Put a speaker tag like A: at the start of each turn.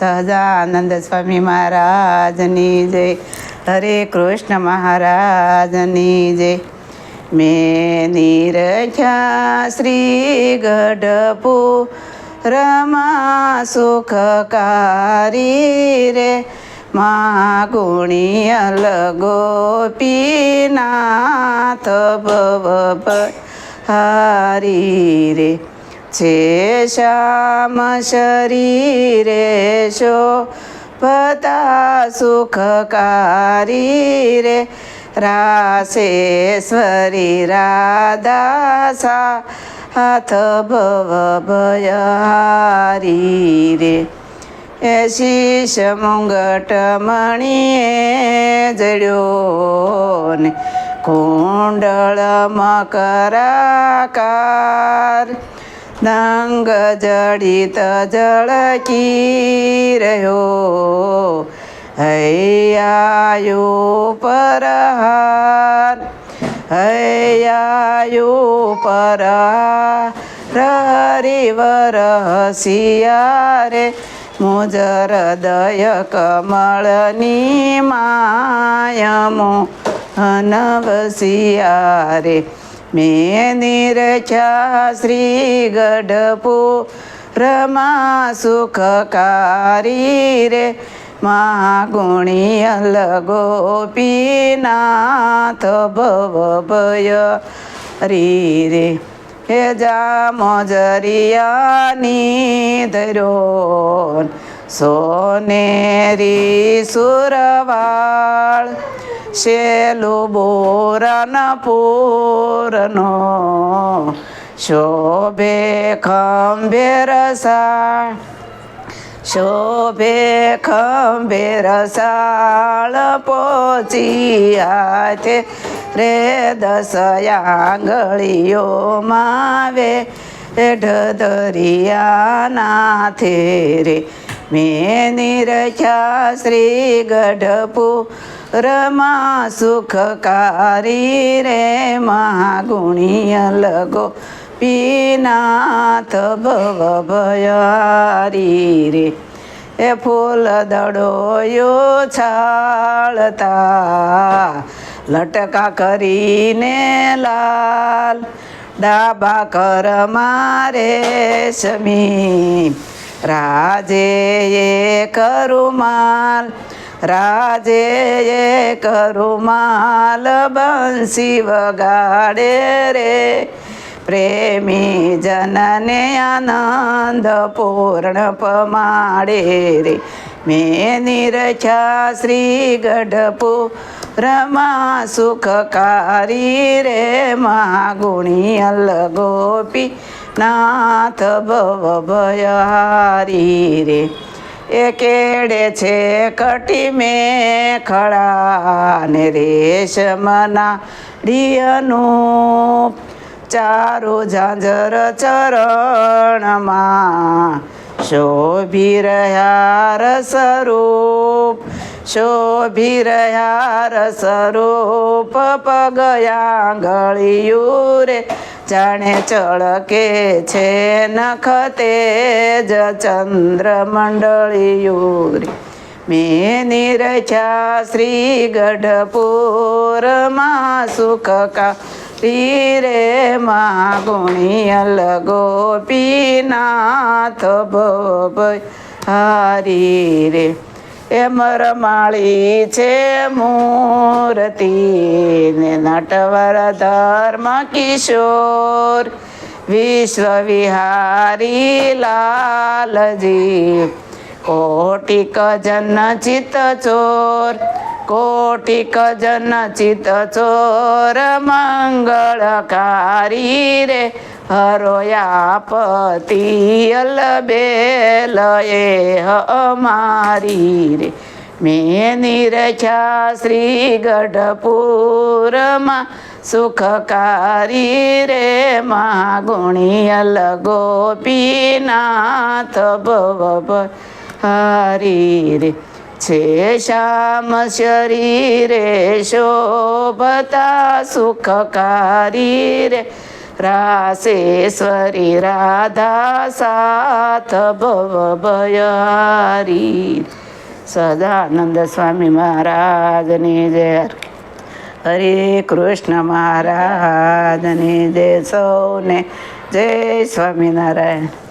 A: સહજાનંદ સ્વામી મહારાજની જય હરે કૃષ્ણ મહારાજની જય મેં નિરખ્યા શ્રી ગઢપુ રમા સુખકારી રે મહાગુણિયલ ગોપીનાથ ભવ હારી રે છે શ્યામ શરીરે શોભતા સુખકારી રે. રાસેશ્વરી રાધાસા, હાથ ભવ ભયહારી રે. એ શીશ મુંગટ મણીએ જડ્યો ને કુંડળ મકરાકાર દંગ જડિત જળકી રહ્યો હૈયાયો પરહાર હૈયાયો પરહાર હરિવર હસિયારે મુજર દય કમળની માયમો હનવસિયારે મેં નિરખ્યા શ્રી ગઢપુ રમા સુખકારી રે મહાગુણિયલ ગોપીનાથ ભવ ભય રી રે હે જા મોજરિયાની ધરો સોનેરી સુરવાળ શેલો બોરન પૂરનો. શોભે ખંભે રસા શોભે ખંભે રસાળ પોચી હાથે રે દસ આંગળીઓ માવે ઢદરિયાનાથે રે મેં નિરખ્યા શ્રી ગઢપુ રમા સુખકારી રે મહાગુણિયલ લગો પીનાથ ભવ ભયારી રે એ ફૂલ દડોયો છાળતા લટકા કરીને લાલ ડાબા કર મારે સમી રાજે એ કરુમાલ, રાજે એ કરુમાલ બંસી વગાડે રે. પ્રેમી જનને આનંદ પૂર્ણ પમાડે રે. મેં નિરખ્યા શ્રી ગઢપુ રમા સુખકારી રે. મહાગુણિયલ ગોપી નાથ ભવ ભયહારી રે. એ કેડે છે કટી મેં ખડા ને રેશમના રિયનું. ચારો ઝાંઝર ચરણમાં શોભી રહ્યા રસરૂપ, શોભી રહ્યા રસરૂપ પગયા ગળિયું રે. જાણે ચળકે છે નખ તેજ ચંદ્ર મંડળિયુરી મેની મેં નિરખ્યા શ્રી ગઢપુરમાં સુખકા રે મા ગુણિયલ ગોપીનાથ ભવ હારી રે. એ મરમાળી છે મૂર્તિ નટવર ધર્મ કિશોર. વિશ્વ વિહારી લાલજી કોટિક જન ચિત ચોર કોટિક જન ચિત ચોર મંગળકારી રે. હરોયાપતિ અલબેલ એ અમારી રે. મેં નિરખ્યા શ્રી ગઢપુરમાં સુખકારી રે. મહાગુણિયલ ગોપીનાથ ભવ હારી રે. છે શ્યામ શરીરે શોભતા સુખકારી રે રાસેશ્વરી રાધા સાથ ભવ ભયારી સદાનંદ સ્વામી મહારાજની જય હરે કૃષ્ણ મહારાજની જય સૌને જય સ્વામિનારાયણ